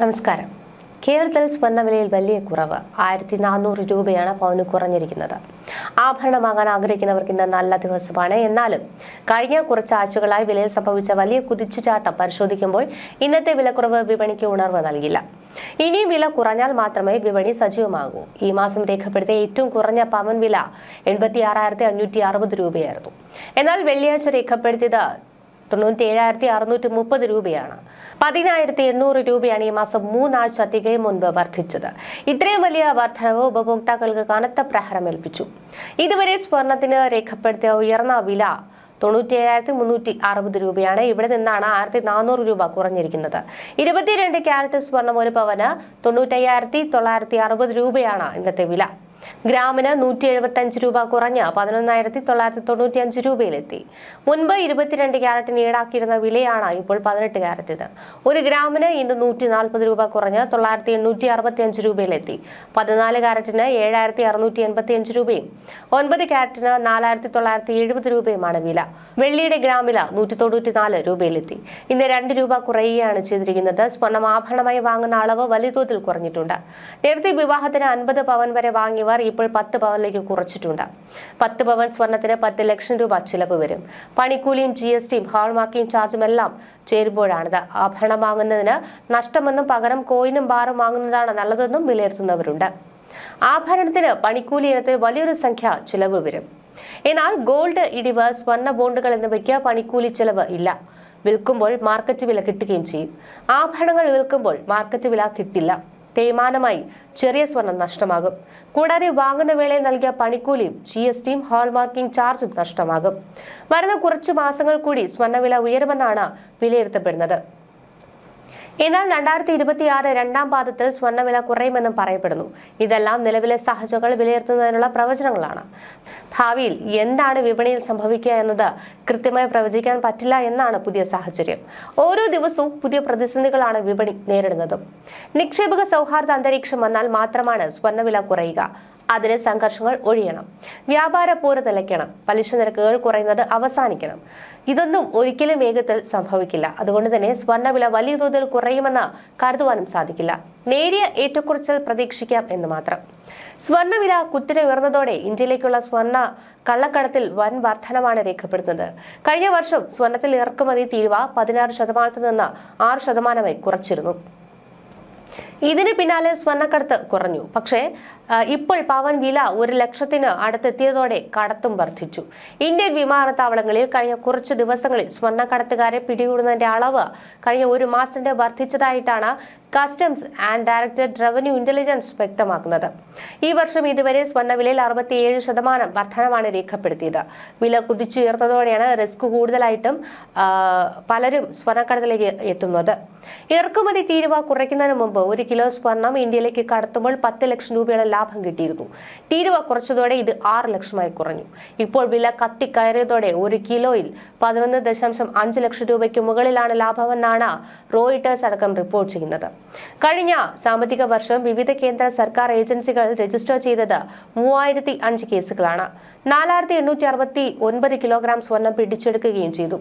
നമസ്കാരം. കേരളത്തിൽ സ്വർണവിലയിൽ വലിയ കുറവ്. ആയിരത്തി നാനൂറ് രൂപയാണ് പവന് കുറഞ്ഞിരിക്കുന്നത്. ആഭരണമാകാൻ ആഗ്രഹിക്കുന്നവർക്ക് ഇന്ന് നല്ല ദിവസമാണ്. എന്നാലും കഴിഞ്ഞ കുറച്ച് ആഴ്ചകളായി വിലയിൽ സംഭവിച്ച വലിയ കുതിച്ചുചാട്ടം പരിശോധിക്കുമ്പോൾ ഇന്നത്തെ വിലക്കുറവ് വിപണിക്ക് ഉണർവ് നൽകില്ല. ഇനി വില കുറഞ്ഞാൽ മാത്രമേ വിപണി സജീവമാകൂ. ഈ മാസം രേഖപ്പെടുത്തിയ ഏറ്റവും കുറഞ്ഞ പവൻ വില എൺപത്തി ആറായിരത്തി അഞ്ഞൂറ്റി അറുപത് രൂപയായിരുന്നു. എന്നാൽ വെള്ളിയാഴ്ച രേഖപ്പെടുത്തിയത് തൊണ്ണൂറ്റി ഏഴായിരത്തി അറുന്നൂറ്റി മുപ്പത് രൂപയാണ്. പതിനായിരത്തി എണ്ണൂറ് രൂപയാണ് ഈ മാസം മൂന്നാഴ്ച തികയും മുൻപ് വർദ്ധിച്ചത്. ഇത്രയും വലിയ വർധനവ് ഉപഭോക്താക്കൾക്ക് കനത്ത പ്രഹരമേൽപ്പിച്ചു. ഇതുവരെ സ്വർണത്തിന് രേഖപ്പെടുത്തിയ ഉയർന്ന വില തൊണ്ണൂറ്റി ഏഴായിരത്തി മുന്നൂറ്റി അറുപത് രൂപയാണ്. ഇവിടെ നിന്നാണ് ആയിരത്തി നാനൂറ് രൂപ കുറഞ്ഞിരിക്കുന്നത്. ഇരുപത്തിരണ്ട് ക്യാരറ്റ് സ്വർണം ഒരു പവന് തൊണ്ണൂറ്റയ്യായിരത്തി തൊള്ളായിരത്തി അറുപത് രൂപയാണ് ഇന്നത്തെ വില. ഗ്രാമിന് നൂറ്റി എഴുപത്തി അഞ്ച് രൂപ കുറഞ്ഞ് പതിനൊന്നായിരത്തി തൊള്ളായിരത്തി തൊണ്ണൂറ്റി അഞ്ച് രൂപയിലെത്തി. മുൻപ് ഇരുപത്തിരണ്ട് ക്യാരറ്റിന് ഈടാക്കിയിരുന്ന വിലയാണ് ഇപ്പോൾ പതിനെട്ട് ക്യാരറ്റിന്. ഒരു ഗ്രാമിന് ഇന്ന് നൂറ്റി നാൽപ്പത് രൂപ കുറഞ്ഞ് തൊള്ളായിരത്തി എണ്ണൂറ്റി അറുപത്തി അഞ്ച് രൂപയിലെത്തി. പതിനാല് ക്യാരറ്റിന് ഏഴായിരത്തി അറുന്നൂറ്റി എൺപത്തി അഞ്ച് രൂപയും ഒൻപത് ക്യാരറ്റിന് നാലായിരത്തി തൊള്ളായിരത്തി എഴുപത് രൂപയുമാണ് വില. വെള്ളിയുടെ ഗ്രാമില നൂറ്റി തൊണ്ണൂറ്റി നാല് രൂപയിലെത്തി. ഇന്ന് രണ്ട് രൂപ കുറയുകയാണ് ചെയ്തിരിക്കുന്നത്. സ്വർണം ആഭരണമായി വാങ്ങുന്ന അളവ് വലിയ തോതിൽ കുറഞ്ഞിട്ടുണ്ട്. നേരത്തെ വിവാഹത്തിന് അൻപത് പവൻ വരെ വാങ്ങിയവർ ഇപ്പോൾ പത്ത് പവനിലേക്ക് കുറച്ചിട്ടുണ്ട്. പത്ത് പവൻ സ്വർണത്തിന് പത്ത് ലക്ഷം രൂപ ചിലവ് വരും. പണിക്കൂലിയും ജി എസ് ടിയും ഹാൾമാർക്കിംഗ് ചാർജും എല്ലാം ചേരുമ്പോഴാണിത്. ആഭരണം വാങ്ങുന്നതിന് നഷ്ടമെന്നും പകരം കോയിനും ബാറും വാങ്ങുന്നതാണ് നല്ലതെന്നും വിലയിരുത്തുന്നവരുണ്ട്. ആഭരണത്തിന് പണിക്കൂലി ഇനത്തിൽ വലിയൊരു സംഖ്യ ചിലവ് വരും. എന്നാൽ ഗോൾഡ് ഇടിവ് സ്വർണ ബോണ്ടുകൾ എന്നിവയ്ക്ക് പണിക്കൂലി ചെലവ് ഇല്ല. വിൽക്കുമ്പോൾ മാർക്കറ്റ് വില കിട്ടുകയും ചെയ്യും. ആഭരണങ്ങൾ വിൽക്കുമ്പോൾ മാർക്കറ്റ് വില കിട്ടില്ല. തേയ്മാനമായി ചെറിയ സ്വർണം നഷ്ടമാകും. കൂടാതെ വാങ്ങുന്ന വേളയിൽ നൽകിയ പണിക്കൂലിയും ജി എസ് ടിയും ഹാൾമാർക്കിംഗ് ചാർജും നഷ്ടമാകും. വരുന്ന കുറച്ചു മാസങ്ങൾ കൂടി സ്വർണവില ഉയരുമെന്നാണ് വിലയിരുത്തപ്പെടുന്നത്. എന്നാൽ രണ്ടായിരത്തി ഇരുപത്തിയാറ് രണ്ടാം പാദത്തിൽ സ്വർണവില കുറയുമെന്നും പറയപ്പെടുന്നു. ഇതെല്ലാം നിലവിലെ സാഹചര്യങ്ങൾ വിലയിരുത്തുന്നതിനുള്ള പ്രവചനങ്ങളാണ്. ഭാവിയിൽ എന്താണ് വിപണിയിൽ സംഭവിക്കുക എന്നത് കൃത്യമായി പ്രവചിക്കാൻ പറ്റില്ല എന്നാണ് പുതിയ സാഹചര്യം. ഓരോ ദിവസവും പുതിയ പ്രതിസന്ധികളാണ് വിപണി നേരിടുന്നതും. നിക്ഷേപക സൗഹാർദ്ദ അന്തരീക്ഷം വന്നാൽ മാത്രമാണ് സ്വർണവില കുറയുക. അതിന് സംഘർഷങ്ങൾ ഒഴിയണം. വ്യാപാര പോര് നിലയ്ക്കണം പലിശ നിരക്കുകൾ കുറയുന്നത് അവസാനിക്കണം. ഇതൊന്നും ഒരിക്കലും വേഗത്തിൽ സംഭവിക്കില്ല. അതുകൊണ്ട് തന്നെ സ്വർണവില വലിയ തോതിൽ കുറയുമെന്ന് കരുതുവാനും സാധിക്കില്ല. നേരിയ ഏറ്റക്കുറച്ചിൽ പ്രതീക്ഷിക്കാം എന്ന് മാത്രം. സ്വർണവില കുത്തിരി ഉയർന്നതോടെ ഇന്ത്യയിലേക്കുള്ള സ്വർണ കള്ളക്കടത്തിൽ വൻ വർധനമാണ് രേഖപ്പെടുത്തുന്നത്. കഴിഞ്ഞ വർഷം സ്വർണത്തിൽ ഇറക്കുമതി തീരുവ പതിനാറ് ശതമാനത്തിൽ നിന്ന് ആറ് ശതമാനമായി കുറച്ചിരുന്നു. ഇതിന് പിന്നാലെ സ്വർണക്കടത്ത് കുറഞ്ഞു. പക്ഷേ ഇപ്പോൾ പവൻ വില ഒരു ലക്ഷത്തിന് അടുത്തെത്തിയതോടെ കടത്തും വർദ്ധിച്ചു. ഇന്ത്യൻ വിമാനത്താവളങ്ങളിൽ കഴിഞ്ഞ കുറച്ച് ദിവസങ്ങളിൽ സ്വർണക്കടത്തുകാരെ പിടികൂടുന്നതിന്റെ അളവ് കഴിഞ്ഞ ഒരു മാസത്തിന്റെ വർദ്ധിച്ചതായിട്ടാണ് customs and directorate revenue intelligence വ്യക്തമാക്കുന്നത്. ഈ വർഷം ഇതുവരെ സ്വർണവിലയിൽ അറുപത്തിയേഴ് ശതമാനം വർധനമാണ് രേഖപ്പെടുത്തിയത്. വില കുതിച്ചുയർന്നതോടെയാണ് റിസ്ക് കൂടുതലായിട്ടും പലരും സ്വർണക്കടത്തിലേക്ക് എത്തുന്നത്. ഇറക്കുമതി തീരുവ കുറയ്ക്കുന്നതിന് മുമ്പ് ഒരു കിലോ സ്വർണം ഇന്ത്യയിലേക്ക് കടത്തുമ്പോൾ പത്ത് ലക്ഷം രൂപയുടെ ലാഭം കിട്ടിയിരുന്നു. തീരുവ കുറച്ചതോടെ ഇത് ആറ് ലക്ഷമായി കുറഞ്ഞു. ഇപ്പോൾ വില കത്തിക്കയറിയതോടെ ഒരു കിലോയിൽ പതിനൊന്ന് ദശാംശം അഞ്ച് ലക്ഷം രൂപയ്ക്ക് മുകളിലാണ് ലാഭമെന്നാണ് റോയിട്ടേഴ്സ് അടക്കം റിപ്പോർട്ട് ചെയ്യുന്നത്. കഴിഞ്ഞ സാമ്പത്തിക വർഷം വിവിധ കേന്ദ്ര സർക്കാർ ഏജൻസികൾ രജിസ്റ്റർ ചെയ്തത് മൂവായിരത്തി അഞ്ച് കേസുകളാണ്. നാലായിരത്തി എണ്ണൂറ്റി അറുപത്തി ഒൻപത് കിലോഗ്രാം സ്വർണം പിടിച്ചെടുക്കുകയും ചെയ്തു.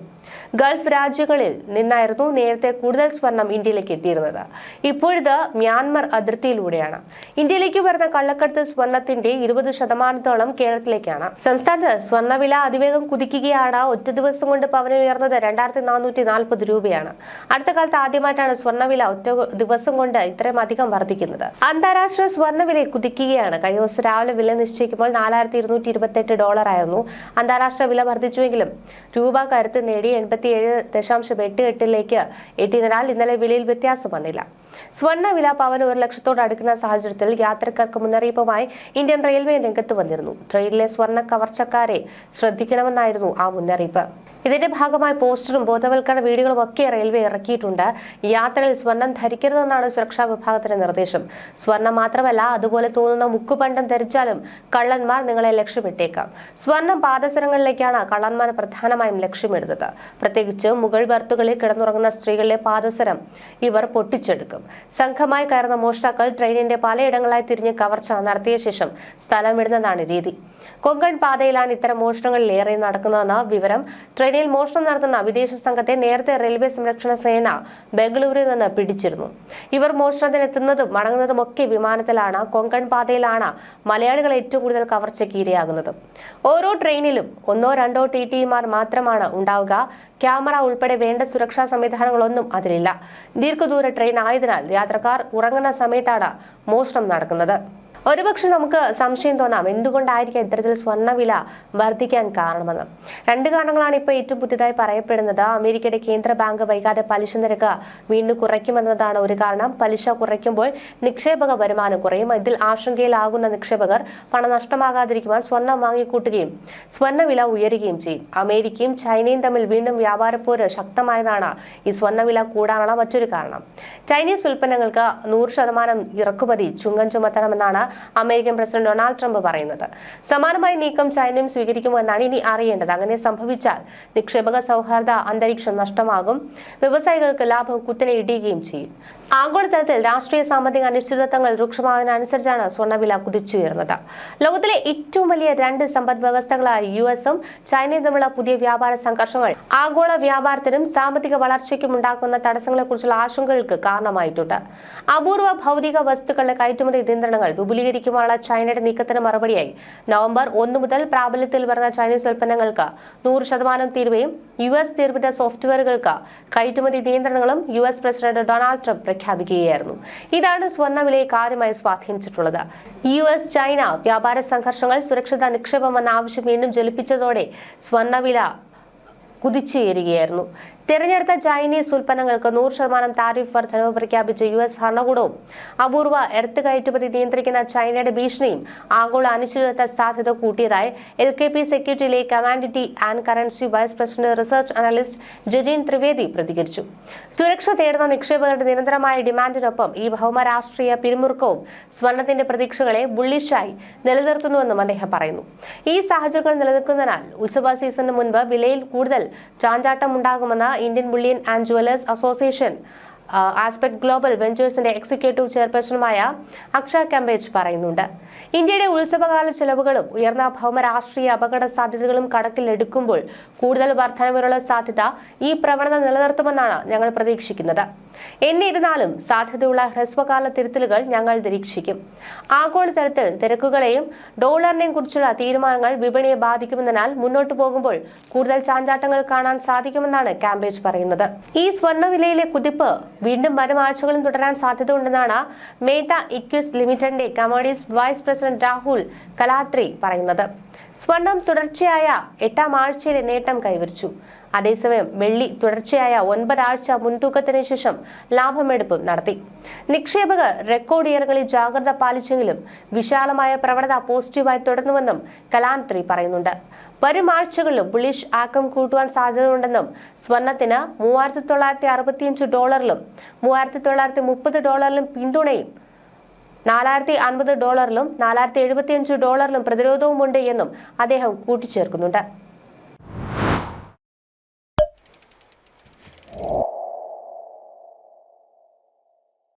ഗൾഫ് രാജ്യങ്ങളിൽ നിന്നായിരുന്നു നേരത്തെ കൂടുതൽ സ്വർണം ഇന്ത്യയിലേക്ക് എത്തിയിരുന്നത്. ഇപ്പോഴിത് മ്യാൻമർ അതിർത്തിയിലൂടെയാണ്. ഇന്ത്യയിലേക്ക് വരുന്ന കള്ളക്കടത്ത് സ്വർണത്തിന്റെ ഇരുപത് ശതമാനത്തോളം കേരളത്തിലേക്കാണ്. സംസ്ഥാനത്ത് സ്വർണവില അതിവേഗം കുതിക്കുകയാണ്. ഒറ്റ ദിവസം കൊണ്ട് പവന് ഉയർന്നത് രണ്ടായിരത്തി നാനൂറ്റി നാൽപ്പത് രൂപയാണ്. അടുത്ത കാലത്ത് ആദ്യമായിട്ടാണ് സ്വർണവില ഒറ്റ ദിവസം കൊണ്ട് ഇത്രയും അധികം വർദ്ധിക്കുന്നത്. അന്താരാഷ്ട്ര സ്വർണവില കുതിക്കുകയാണ്. കഴിഞ്ഞ ദിവസം രാവിലെ വില നിശ്ചയിക്കുമ്പോൾ നാലായിരത്തി ഇരുന്നൂറ്റി ഇരുപത്തെട്ട് ഡോളർ ആയിരുന്നു അന്താരാഷ്ട്ര വില വർദ്ധിച്ചുവെങ്കിലും രൂപ കരുത്ത് നേടി എൺപത്തിയേഴ് ദശാംശം എട്ട് എട്ടിലേക്ക് എത്തിയതിനാൽ ഇന്നലെ വിലയിൽ വ്യത്യാസം വന്നില്ല. സ്വർണ വില പവന് ഒരു ലക്ഷത്തോട് അടുക്കുന്ന സാഹചര്യത്തിൽ യാത്രക്കാർക്ക് മുന്നറിയിപ്പുമായി ഇന്ത്യൻ റെയിൽവേ രംഗത്ത് വന്നിരുന്നു. ട്രെയിനിലെ സ്വർണ കവർച്ചക്കാരെ ശ്രദ്ധിക്കണമെന്നായിരുന്നു ആ മുന്നറിയിപ്പ്. ഇതിന്റെ ഭാഗമായി പോസ്റ്ററും ബോധവൽക്കരണ വീഡിയോകളും ഒക്കെ റെയിൽവേ ഇറക്കിയിട്ടുണ്ട്. യാത്രയിൽ സ്വർണം ധരിക്കരുതെന്നാണ് സുരക്ഷാ വിഭാഗത്തിന്റെ നിർദ്ദേശം. സ്വർണം മാത്രമല്ല അതുപോലെ തോന്നുന്ന മുക്കുപണ്ടം ധരിച്ചാലും കള്ളന്മാർ നിങ്ങളെ ലക്ഷ്യമിട്ടേക്കാം. സ്വർണം പാദസരങ്ങളിലേക്കാണ് കള്ളന്മാർ പ്രധാനമായും ലക്ഷ്യമിടുന്നത്. പ്രത്യേകിച്ച് മുകൾ ബർത്തുകളിൽ കിടന്നുറങ്ങുന്ന സ്ത്രീകളിലെ പാദസരം ഇവർ പൊട്ടിച്ചെടുക്കും. സംഘമായി കയറുന്ന മോഷ്ടാക്കൾ ട്രെയിനിന്റെ പലയിടങ്ങളായി തിരിഞ്ഞ് കവർച്ച നടത്തിയ ശേഷം സ്ഥലം വിടുന്നതാണ് രീതി. കൊങ്കൺ പാതയിലാണ് ഇത്തരം മോഷണങ്ങളിൽ ഏറെ നടക്കുന്നതെന്ന വിവരം ട്രെയിനിൽ മോഷണം നടത്തുന്ന വിദേശ സംഘത്തെ നേരത്തെ റെയിൽവേ സംരക്ഷണ സേന ബംഗളൂരുവിൽ നിന്ന് പിടിച്ചിരുന്നു. ഇവർ മോഷണത്തിനെത്തുന്നതും മടങ്ങുന്നതും ഒക്കെ വിമാനത്തിലാണ് കൊങ്കൺ പാതയിലാണ് മലയാളികൾ ഏറ്റവും കൂടുതൽ കവർച്ചയ്ക്ക് ഇരയാകുന്നത്. ഓരോ ട്രെയിനിലും ഒന്നോ രണ്ടോ ടി ടിമാർ മാത്രമാണ് ഉണ്ടാവുക. ക്യാമറ ഉൾപ്പെടെ വേണ്ട സുരക്ഷാ സംവിധാനങ്ങളൊന്നും അതിലില്ല. ദീർഘദൂര ട്രെയിൻ ആയതിനാൽ യാത്രക്കാർ ഉറങ്ങുന്ന സമയത്താണ് മോഷണം നടക്കുന്നത്. ഒരുപക്ഷെ നമുക്ക് സംശയം തോന്നാം. എന്തുകൊണ്ടായിരിക്കും ഇത്തരത്തിൽ സ്വർണവില വർദ്ധിക്കാൻ കാരണമെന്ന്? രണ്ട് കാരണങ്ങളാണ് ഇപ്പോൾ ഏറ്റവും പുതിയതായി പറയപ്പെടുന്നത്. അമേരിക്കയുടെ കേന്ദ്ര ബാങ്ക് വൈകാതെ പലിശ നിരക്ക് വീണ്ടും കുറയ്ക്കുമെന്നതാണ് ഒരു കാരണം. പലിശ കുറയ്ക്കുമ്പോൾ നിക്ഷേപക വരുമാനം കുറയും. ഇതിൽ ആശങ്കയിലാകുന്ന നിക്ഷേപകർ പണം നഷ്ടമാകാതിരിക്കുവാൻ സ്വർണം വാങ്ങിക്കൂട്ടുകയും സ്വർണവില ഉയരുകയും ചെയ്യും. അമേരിക്കയും ചൈനയും തമ്മിൽ വീണ്ടും വ്യാപാരപ്പോര് ശക്തമായതാണ് ഈ സ്വർണവില കൂടാനുള്ള മറ്റൊരു കാരണം. ചൈനീസ് ഉൽപ്പന്നങ്ങൾക്ക് നൂറ് ശതമാനം ഇറക്കുമതി ചുങ്കം ചുമത്തണമെന്നാണ് അമേരിക്കൻ പ്രസിഡന്റ് ഡൊണാൾഡ് ട്രംപ് പറയുന്നത്. സമാനമായ നീക്കം ചൈനയും സ്വീകരിക്കുമോ എന്നാണ് ഇനി അറിയേണ്ടത്. അങ്ങനെ സംഭവിച്ചാൽ നിക്ഷേപക സൗഹാർദ്ദ അന്തരീക്ഷം നഷ്ടമാകും. വ്യവസായികൾക്ക് ലാഭം കുത്തനെ ഇടിയുകയും ചെയ്യും. ആഗോളതലത്തിൽ രാഷ്ട്രീയ സാമ്പത്തിക അനിശ്ചിതത്വങ്ങൾ രൂക്ഷമാകുന്നതിനനുസരിച്ചാണ് സ്വർണവില കുതിച്ചുയർന്നത് ലോകത്തിലെ ഏറ്റവും വലിയ രണ്ട് സമ്പദ് വ്യവസ്ഥകളായ യു എസും ചൈനയും തമ്മിലുള്ള പുതിയ വ്യാപാര സംഘർഷങ്ങൾ ആഗോള വ്യാപാരത്തിനും സാമ്പത്തിക വളർച്ചയ്ക്കും ഉണ്ടാക്കുന്ന തടസ്സങ്ങളെക്കുറിച്ചുള്ള ആശങ്കകൾക്ക് കാരണമായിട്ടുണ്ട്. അപൂർവ ഭൗതിക വസ്തുക്കളുടെ കയറ്റുമതി നിയന്ത്രണങ്ങൾ വിപുലീകരിക്കുവാനുള്ള ചൈനയുടെ നീക്കത്തിന് മറുപടിയായി. നവംബർ ഒന്ന് മുതൽ പ്രാബല്യത്തിൽ വരുന്ന ചൈനീസ് ഉൽപ്പന്നങ്ങൾക്ക് നൂറ് ശതമാനം തീരുവയും യു എസ് നിർമ്മിത സോഫ്റ്റ്വെയറുകൾക്ക് കയറ്റുമതി നിയന്ത്രണങ്ങളും U S president Donald Trump പ്രഖ്യാപിക്കുകയായിരുന്നു. ഇതാണ് സ്വർണവിലയെ കാര്യമായി സ്വാധീനിച്ചിട്ടുള്ളത്. യു എസ് ചൈന വ്യാപാര സംഘർഷങ്ങൾ സുരക്ഷിത നിക്ഷേപം എന്ന ആവശ്യം വീണ്ടും ജ്വലിപ്പിച്ചതോടെ സ്വർണവില കുതിച്ചുയരുകയായിരുന്നു. തിരഞ്ഞെടുത്ത ചൈനീസ് ഉൽപ്പന്നങ്ങൾക്ക് നൂറ് ശതമാനം താരിഫ് വർധനവ് പ്രഖ്യാപിച്ച യു എസ് ഭരണകൂടവും അപൂർവ എർത്ത് കയറ്റുമതി നിയന്ത്രിക്കുന്ന ചൈനയുടെ ഭീഷണിയും ആഗോള അനിശ്ചിതത്വ സാധ്യത കൂട്ടിയതായി L K P സെക്യൂരിറ്റിയിലെ commodity and currency vice president research analyst Jateen Trivedi പ്രതികരിച്ചു. സുരക്ഷ തേടുന്ന നിക്ഷേപകരുടെ നിരന്തരമായ ഡിമാൻഡിനൊപ്പം ഈ ഭൗമരാഷ്ട്രീയ പിരിമുറുക്കവും സ്വർണത്തിന്റെ പ്രതീക്ഷകളെ ബുള്ളിഷായി നിലനിർത്തുന്നുവെന്നും അദ്ദേഹം പറയുന്നു. ഈ സാഹചര്യങ്ങൾ നിലനിൽക്കുന്നതിനാൽ ഉത്സവ സീസണിന് മുൻപ് വിലയിൽ കൂടുതൽ ചാഞ്ചാട്ടം ഉണ്ടാകുമെന്ന് Indian bullion and jewellers association Aspect global വെഞ്ചേഴ്സിന്റെ executive ചെയർപേഴ്സണുമായ അക്ഷ കംബേജ് പറയുന്നുണ്ട്. ഇന്ത്യയുടെ ഉത്സവകാല ചെലവുകളും ഉയർന്ന ഭൗമരാഷ്ട്രീയ അപകട സാധ്യതകളും കണക്കിലെടുക്കുമ്പോൾ കൂടുതൽ വർധനവിനുള്ള സാധ്യത ഈ പ്രവണത നിലനിർത്തുമെന്നാണ് ഞങ്ങൾ പ്രതീക്ഷിക്കുന്നത്. എന്നിരുന്നാലും സാധ്യതയുള്ള ഹ്രസ്വകാല തിരുത്തലുകൾ ഞങ്ങൾ നിരീക്ഷിക്കും. ആഗോളതലത്തിൽ തിരക്കുകളെയും ഡോളറിനെയും കുറിച്ചുള്ള തീരുമാനങ്ങൾ വിപണിയെ ബാധിക്കുമെന്നതിനാൽ മുന്നോട്ടു പോകുമ്പോൾ കൂടുതൽ ചാഞ്ചാട്ടങ്ങൾ കാണാൻ സാധിക്കുമെന്നാണ് കാമ്പേജ് പറയുന്നത്. ഈ സ്വർണവിലയിലെ കുതിപ്പ് വീണ്ടും വരും ആഴ്ചകളും തുടരാൻ സാധ്യതയുണ്ടെന്നാണ് മേത്ത ഇക്വിസ് ലിമിറ്റഡിന്റെ commodities vice president Rahul Kalantri പറയുന്നത്. സ്വർണം തുടർച്ചയായ എട്ടാം ആഴ്ചയിലെ നേട്ടം കൈവരിച്ചു. അതേസമയം വെള്ളി തുടർച്ചയായ ഒൻപതാഴ്ച മുൻതൂക്കത്തിന് ശേഷം ലാഭമെടുപ്പും നടത്തി. നിക്ഷേപകർ റെക്കോർഡ് ഇയറുകളിൽ ജാഗ്രത പാലിച്ചെങ്കിലും വിശാലമായ പ്രവണത പോസിറ്റീവായി തുടർന്നുവെന്നും കലാന്ത്രി പറയുന്നുണ്ട്. വരും ആഴ്ചകളിലും ബുളിഷ് ആക്കം കൂട്ടുവാൻ സാധ്യതയുണ്ടെന്നും സ്വർണത്തിന് മൂവായിരത്തി തൊള്ളായിരത്തി അറുപത്തിയഞ്ച് ഡോളറിലും മൂവായിരത്തി തൊള്ളായിരത്തി മുപ്പത് ഡോളറിലും പിന്തുണയും നാലായിരത്തി അൻപത് ഡോളറിലും നാലായിരത്തി എഴുപത്തിയഞ്ച് ഡോളറിലും പ്രതിരോധവുമുണ്ട് എന്നും അദ്ദേഹം കൂട്ടിച്ചേർക്കുന്നുണ്ട്.